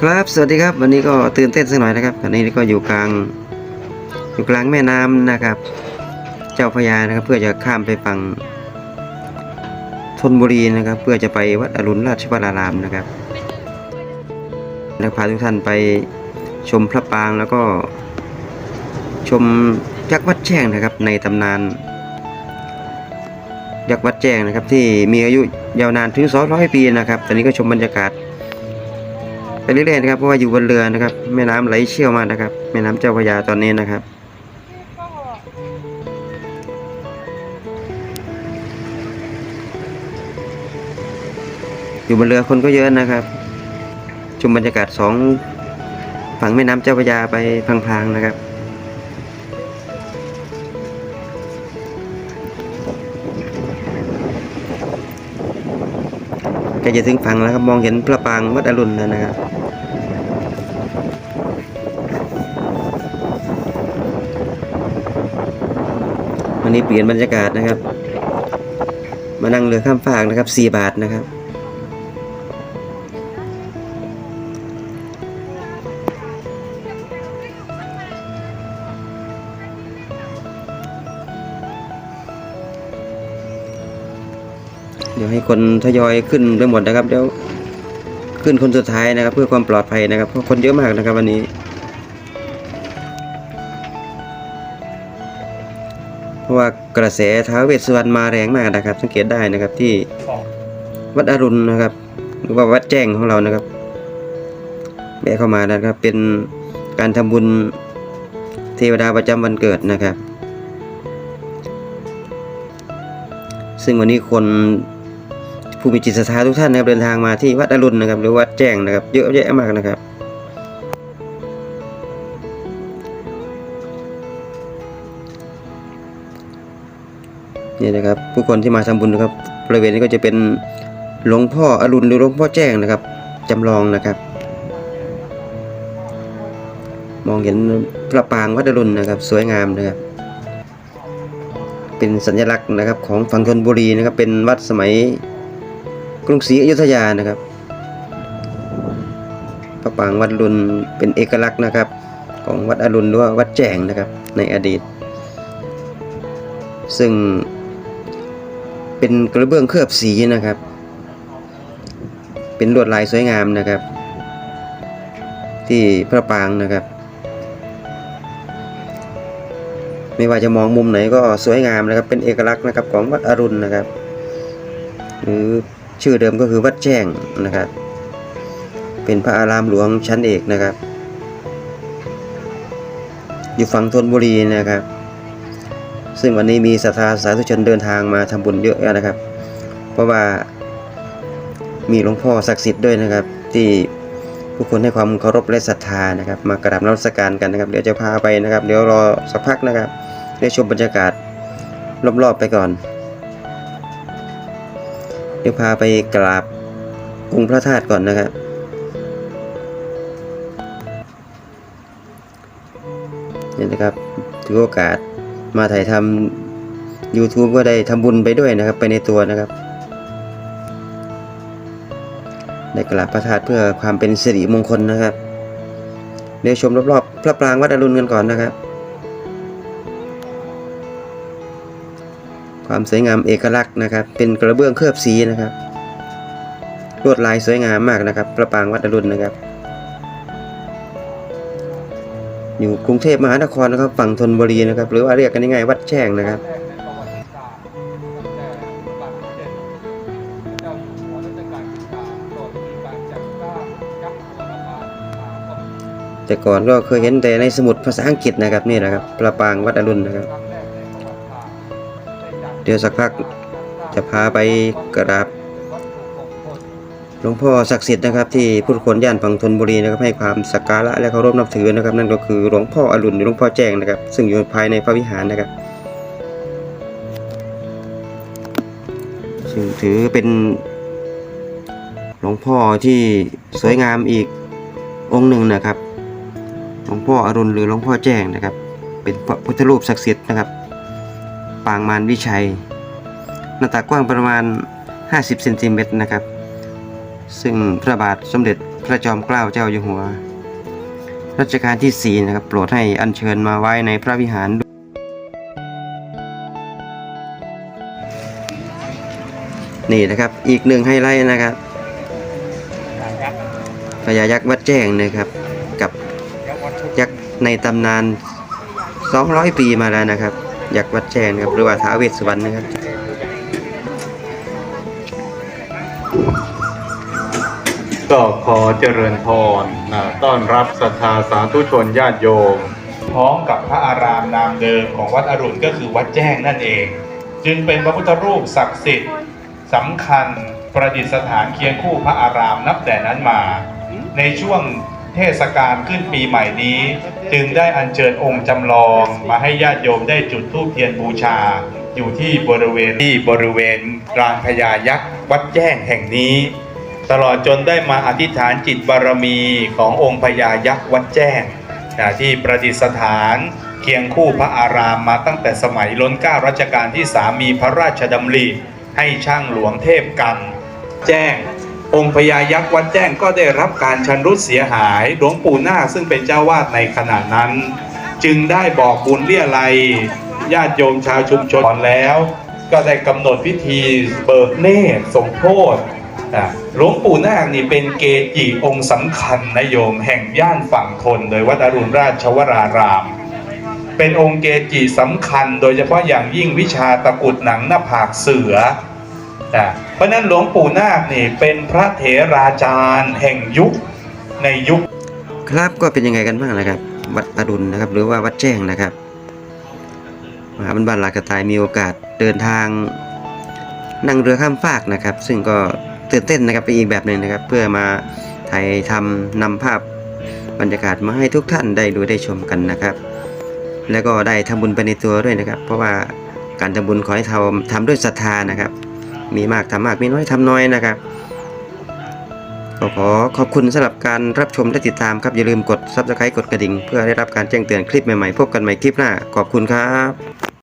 ครับสวัสดีครับ วันนี้ก็ตื่นเต้นสักหน่อยนะครับตอนนี้ก็อยู่กลางอยู่กลางแม่น้ำนะครับ เจ้าพระยานะครับ เพื่อจะข้ามไปฝั่งธนบุรีนะครับ เพื่อจะไปวัดอรุณราชวรารามนะครับและพาทุกท่านไปชมพระปรางแล้วก็ชมยักษ์วัดแจ้งนะครับ ในตำนานยักษ์วัดแจ้งนะครับ ที่มีอายุยาวนานถึง 200 ปีนะครับ ตอนนี้ก็ชมบรรยากาศ ไปเรื่อยๆนะครับเพราะว่าอยู่บนเรือนะครับ แม่น้ำไหลเชี่ยวมากนะครับ แม่น้ำเจ้าพระยาตอนนี้นะครับอยู่บนเรือคนก็เยอะนะครับชมบรรยากาศสองฝั่งแม่น้ำเจ้าพระยาไปพลางๆนะครับ ใกล้จะถึงฝั่งแล้วครับมองเห็นพระปางวัดอรุณแล้วนะครับวันนี้เปลี่ยนบรรยากาศนะครับ มานั่งเรือข้ามฟากนะครับ4บาทนะครับ เดี๋ยวให้คนทยอยขึ้นไปหมดนะครับเดี๋ยวขึ้นคนสุดท้ายนะครับ เพื่อความปลอดภัยนะครับเพราะคนเยอะมากนะครับวันนี้เพราะว่ากระแสท้าวเวสสุวรรณมาแรงมากนะครับ สังเกตได้นะครับที่วัดอรุณนะครับ หรือว่าวัดแจ้งของเรานะครับแวะเข้ามานะครับ เป็นการทำบุญเทวดาประจำวันเกิดนะครับ ซึ่งวันนี้คน ผู้มีจิตศรัทธาทุกท่านนะครับเดินทางมาที่วัดอรุณนะครับ หรือวัดแจ้งนะครับ เยอะแยะมากนะครับ นี่นะครับ ผู้คนที่มาทำบุญนะครับบริเวณนี้ก็จะเป็นหลวงพ่ออรุณหรือหลวงพ่อแจ้งนะครับจำลองนะครับ มองเห็นพระปรางวัดอรุณนะครับ สวยงามนะครับเป็นสัญลักษณ์นะครับของฝั่งธนบุรีนะครับเป็นวัดสมัย กรุงศรีอยุธยานะครับพระปรางวัดอรุณเป็นเอกลักษณ์นะครับ ของวัดอรุณหรือว่าวัดแจงนะครับในอดีต ซึ่งเป็นกระเบื้องเคลือบสีนะครับ เป็นลวดลายสวยงามนะครับ ที่พระปรางนะครับ ไม่ว่าจะมองมุมไหนก็สวยงามนะครับ เป็นเอกลักษณ์นะครับของวัดอรุณนะครับ หรือ ชื่อเดิมก็คือวัดแจ้งนะครับ เป็นพระอารามหลวงชั้นเอกนะครับ อยู่ฝั่งธนบุรีนะครับ ซึ่งวันนี้มีศรัทธาสาธุชนเดินทางมาทำบุญเยอะนะครับ เพราะว่ามีหลวงพ่อศักดิ์สิทธิ์ด้วยนะครับ ที่ผู้คนให้ความเคารพและศรัทธานะครับ มากราบนมัสการกันนะครับ เดี๋ยวจะพาไปนะครับ เดี๋ยวรอสักพักนะครับได้ชมบรรยากาศรอบๆไปก่อน เดี๋ยวพาไปกราบองค์พระธาตุก่อนนะครับ นี่นะครับถือโอกาสมาถ่ายทำ YouTube ก็ได้ทำบุญไปด้วยนะครับ ไปในตัวนะครับ ได้กราบพระธาตุเพื่อความเป็นสิริมงคลนะครับเดี๋ยวชมรอบๆพระปรางวัดอรุณกันก่อนนะครับ ความสวยงามเอกลักษณ์นะครับ เป็นกระเบื้องเคลือบสีนะครับ ลวดลายสวยงามมากนะครับพระปางวัดอรุณนะครับ อยู่กรุงเทพมหานครนะครับ ฝั่งธนบุรีนะครับ หรือว่าเรียกกันง่ายๆวัดแจ้งนะครับแต่ก่อนก็เคยเห็นแต่ในสมุดภาษาอังกฤษนะครับนี่นะครับพระปางวัดอรุณนะครับ เดี๋ยวสักพักจะพาไปกราบหลวงพ่อศักดิ์สิทธิ์นะครับที่ผู้คนย่านฝั่งธนบุรีนะครับให้ความสักการะและเคารพนับถือนะครับ นั่นก็คือหลวงพ่ออรุณหรือหลวงพ่อแจ้งนะครับ ซึ่งอยู่ภายในพระวิหารนะครับ ซึ่งถือเป็นหลวงพ่อที่สวยงามอีกองค์หนึ่งนะครับ หลวงพ่ออรุณหรือหลวงพ่อแจ้งนะครับ เป็นพระพุทธรูปศักดิ์สิทธิ์นะครับ ปางมารวิชัย หน้าตากว้างประมาณ 50เซนติเมตรนะครับ ซึ่งพระบาทสมเด็จพระจอมเกล้าเจ้าอยู่หัว รัชกาลที่สี่นะครับโปรดให้อัญเชิญมาไว้ในพระวิหารนี่นะครับอีกหนึ่งไฮไลท์นะครับพญายักษ์วัดแจ้งนะครับ กับยักษ์ในตำนาน 200 ปีมาแล้วนะครับ ยักษ์วัดแจ้งครับหรือว่าท้าวเวสสุวรรณนะครับก็ขอเจริญพรนะต้อนรับศรัทธาสาธุชนญาติโยม พร้อมกับพระอารามนามเดิมของวัดอรุณก็คือวัดแจ้งนั่นเอง จึงเป็นพระพุทธรูปศักดิ์สิทธิ์สำคัญประดิษฐานเคียงคู่พระอารามนับแต่นั้นมา ในช่วง เทศกาลขึ้นปีใหม่นี้ จึงได้อัญเชิญองค์จำลองมาให้ญาติโยมได้จุดธูปเทียนบูชา อยู่ที่บริเวณที่บริเวณรางพญายักษ์วัดแจ้งแห่งนี้ ตลอดจนได้มาอธิษฐานจิตบารมีขององค์พญายักษ์วัดแจ้งที่ประดิษฐานเคียงคู่พระอารามมาตั้งแต่สมัยล้นเก้ารัชกาลที่สามีพระราชดำริให้ช่างหลวงเทพกัน แจ้ง องค์พญายักษ์วัดแจ้งก็ได้รับการชันรุดเสียหายหลวงปู่นาซึ่งเป็นเจ้าวาดในขณะนั้น จึงได้บอกบุญเรียลัยญาติโยมชาวชุมชนแล้ว ก็ได้กำหนดพิธีเบิกเนตรสมโพธอะหลวงปู่นาคนี่เป็นเกจิองค์สำคัญนะโยมแห่งย่านฝั่งทนโดยวัดอรุณราชวราราม เป็นองค์เกจิสำคัญโดยเฉพาะอย่างยิ่งวิชาตะกุดหนังหน้าผากเสือ อะเพราะนั้นหลวงปู่นาคนี่เป็นพระเถราจารย์ แห่งยุคในยุค ครับก็เป็นยังไงกันบ้างนะครับ วัดอรุณนะครับ หรือว่าวัดแจ้งนะครับมหาบรรบานหลากระตายมีโอกาสเดินทางนั่งเรือข้ามฟากนะครับ ซึ่งก็ตื่นเต้นนะครับไปอีกแบบหนึ่งนะครับ เพื่อมาถ่ายทำนำภาพบรรยากาศมาให้ทุกท่านได้ดูได้ชมกันนะครับ แล้วก็ได้ทำบุญไปในตัวด้วยนะครับ เพราะว่าการทำบุญขอให้ทำทำด้วยศรัทธานะครับ มีมากทำมากมีน้อยทำน้อยนะครับก็ขอขอบคุณสำหรับการรับชมและติดตามครับอย่าลืมกดซับสไครต์กดกระดิ่ง เพื่อได้รับการแจ้งเตือนคลิปใหม่ๆพบกันใหม่คลิปหน้าขอบคุณครับ